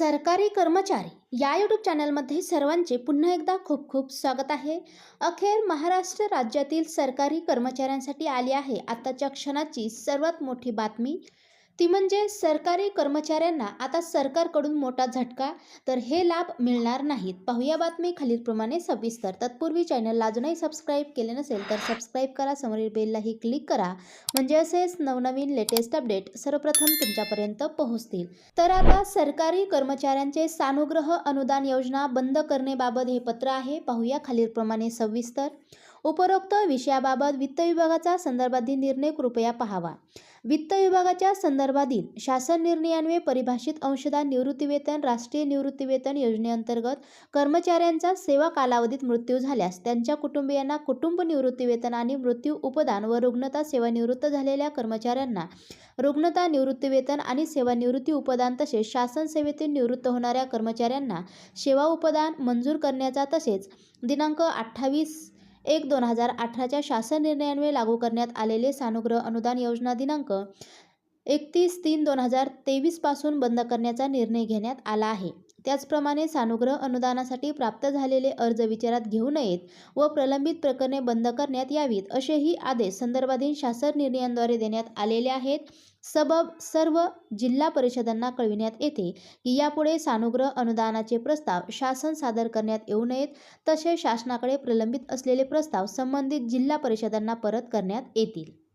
सरकारी कर्मचारी या यूट्यूब चॅनलमध्ये सर्वांचे पुन्हा एकदा खूप खूप स्वागत आहे. अखेर महाराष्ट्र राज्यातील सरकारी कर्मचाऱ्यांसाठी आली आहे आताच्या क्षणाची सर्वात मोठी बातमी. ती म्हणजे सरकारी कर्मचाऱ्यांना आता सरकारकडून मोठा झटका? तर हे लाभ मिळणार नाहीत. पाहूया बातमी खालीलप्रमाणे सविस्तर. तत्पूर्वी चॅनलला अजूनही सबस्क्राईब केले नसेल तर सबस्क्राईब करा. समोरील बेललाही क्लिक करा. म्हणजे असेच नवनवीन लेटेस्ट अपडेट सर्वप्रथम तुमच्यापर्यंत पोहोचतील. तर आता सरकारी कर्मचाऱ्यांचे सानुग्रह अनुदान योजना बंद करण्याबाबत हे पत्र आहे. पाहूया खालीलप्रमाणे सविस्तर. उपरोक्त विषयाबाबत वित्त विभागाचा संदर्भातील निर्णय कृपया पाहावा. वित्त विभागाच्या संदर्भातील शासन निर्णयान्वये परिभाषित अंशदान निवृत्तीवेतन राष्ट्रीय निवृत्तीवेतन योजनेअंतर्गत कर्मचाऱ्यांचा सेवा कालावधीत मृत्यू झाल्यास त्यांच्या कुटुंबियांना कुटुंब निवृत्तीवेतन आणि मृत्यू उपदान व रुग्णता सेवानिवृत्त झालेल्या कर्मचाऱ्यांना रुग्णता निवृत्तीवेतन आणि सेवानिवृत्ती उपदान तसेच शासन सेवेतील निवृत्त होणाऱ्या कर्मचाऱ्यांना सेवा उपदान मंजूर करण्याचा तसेच दिनांक अठ्ठावीस एक दोन हजार अठराच्या शासन निर्णयान्वये लागू करण्यात आलेले सानुग्रह अनुदान योजना दिनांक एकतीस तीन दोन हजार तेवीसपासून बंद करण्याचा निर्णय घेण्यात आला आहे. त्याचप्रमाणे सानुग्रह अनुदानासाठी प्राप्त झालेले अर्ज विचारात घेऊ नयेत व प्रलंबित प्रकरणे बंद करण्यात यावीत असेही आदेश संदर्भाधीन शासन निर्णयांद्वारे देण्यात आलेले आहेत. सबब सर्व जिल्हा परिषदांना कळविण्यात येते की यापुढे सानुग्रह अनुदानाचे प्रस्ताव शासन सादर करण्यात येऊ नयेत तसेच शासनाकडे प्रलंबित असलेले प्रस्ताव संबंधित जिल्हा परिषदांना परत करण्यात येतील.